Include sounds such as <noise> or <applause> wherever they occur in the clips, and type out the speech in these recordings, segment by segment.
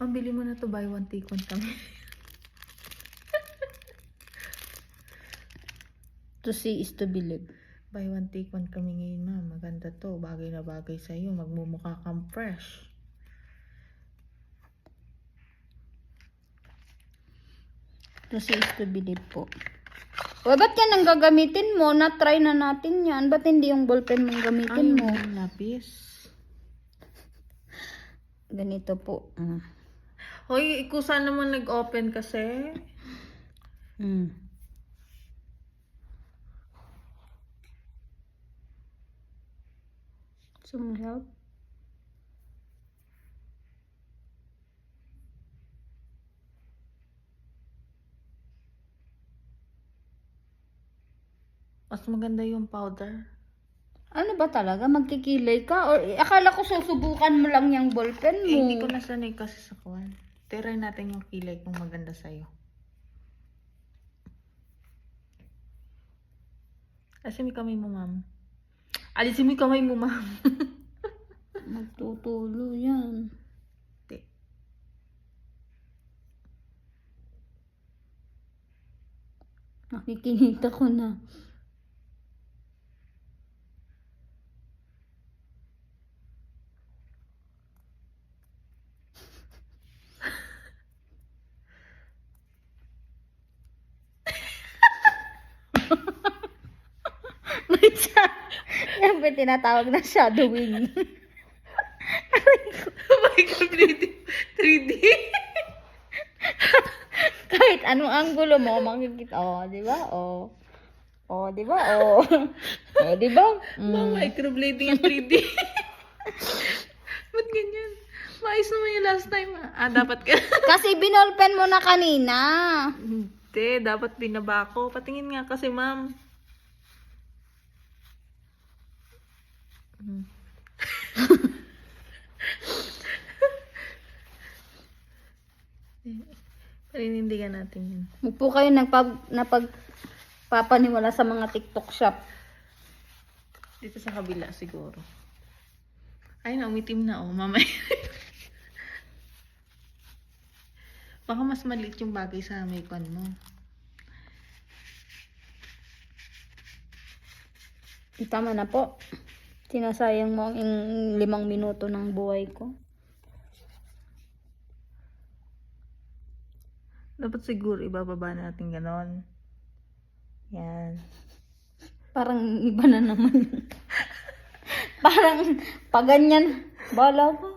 Mabili mo na to buy one take one kami. <laughs> To see is to believe. Buy one take one kami ngayon, ma'am. Maganda to. Bagay na bagay sa iyo. Magmumukha kang fresh. To see is to believe po. O, ba't yan ang gagamitin mo? Na-try na natin yan. Ba't hindi yung ballpen mong gamitin mo? yung lapis. <laughs> Ganito po. Mm. Hoy, ikusa naman nag-open kasi. Mm. Some help? Mas maganda yung powder. Ano ba talaga? Magkikilay ka? Or akala ko susubukan mo lang yung ballpen mo. Eh, hindi ko nasanay kasi sa kuwan. Try natin yung kilay kung maganda sa'yo. Alisin mo kamay mo, ma'am. Alisin mo kamay mo, ma'am. <laughs> Magtutulo yan. Hindi. Nakikinita ko na. Siya. Yan ba tinatawag na shadowing? oh my God, 3D. 3D. Kahit anong anggulo mo, makikita. Oh, di ba? Oh. Oh, di ba? Oh. Oh, di ba? Mm. Ma'am, microblading yung 3D. Ba't ganyan? Maayos naman yung last time. ah. Ah, dapat ka. <laughs> Kasi binolpen mo na kanina. Hindi, dapat binaba ko. Patingin nga kasi, ma'am. Hmm. Paninindigan natin yun. Huwag po kayo nagpag, napagpapaniwala sa mga TikTok shop. Dito sa kabila siguro. Ay, na, umitim na, oh. Mamaya. <laughs> Baka mas maliit yung bagay sa may kwan mo. Tama na po. Sinasayang mo ang limang minuto ng buhay ko. Dapat siguro ibababa natin ganon. Yan. Parang iba na naman. <laughs> Parang paganyan. Bala ko.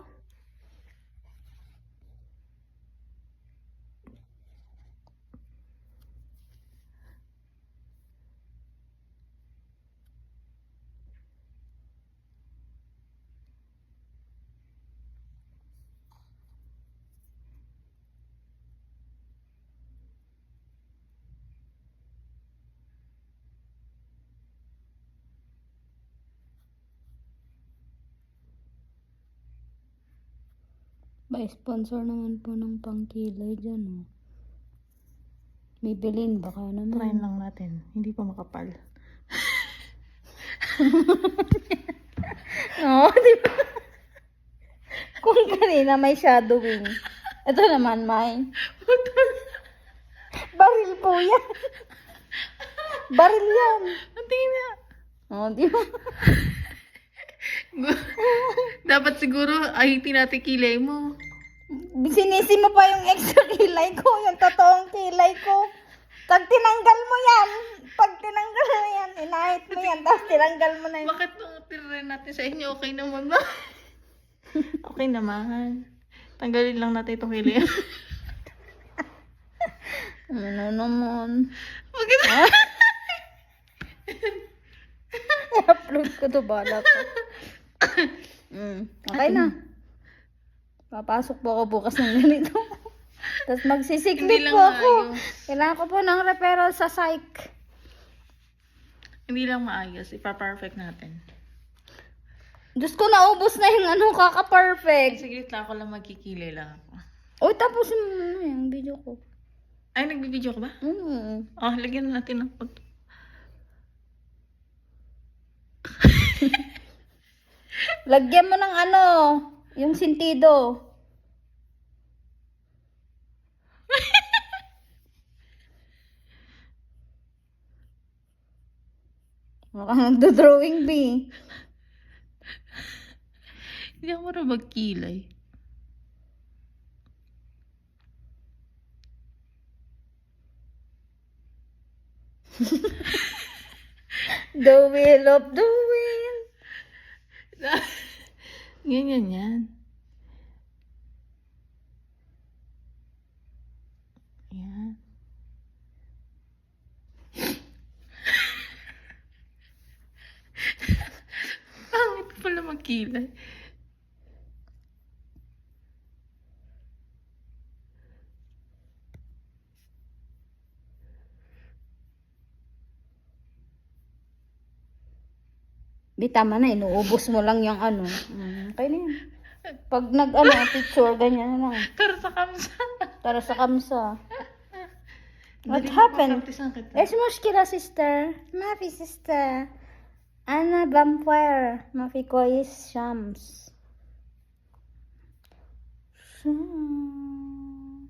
May sponsor naman po ng pangkilay dyan, oh. Bibilin, baka naman. Try lang natin. Hindi pa makapal. <laughs> Oo, di ba? Kung kanina may shadowing. Ito naman, may. Baril po yan. Baril yan. Ang tingin nga. Oo, di ba? Dapat siguro ahitin natin kilay mo. Sinisi mo pa yung extra <laughs> kilay ko, yung totoong kilay ko. Pag tinanggal mo yan, pag tinanggal mo yan, inahit mo yan, tapos tinanggal mo na yun. Bakit nung tirahin natin sa inyo, okay naman ba? <laughs> okay naman. Tanggalin lang natin itong kilay. <laughs> Ano naman? Bakit? I-upload ko to bala ko. Mm, okay na. Papasok po ako bukas ng ganito. <laughs> Tapos magsisiklit po ako. maayos. Kailangan ko po ng referral sa psych. Hindi lang maayos. Ipa-perfect natin. Diyos ko, naubos na yung ano, kaka-perfect. Sige, lang ako lang magkikilay lang ako. Uy, tapusin mo na yung video ko. Ay, nagbibideo ka ba? Mm. Oh, lagyan na natin ng pag... <laughs> Lagyan mo ng ano, yung sintido. Mukhang <laughs> nagdo-drawing, B. Hindi ako marunong magkilay. The wheel of the wind. <laughs> Ganyan yan. Yan. kilay. Di tama na, inuubos mo lang yung ano. Okay na. Pag nag-ano, picture, ganyan na lang. Tara sa kamsa. Tara sa kamsa. What happened? Eh, smush kila, sister. Mavi, sister. Anna Vampire Mafikois Shams. Shams.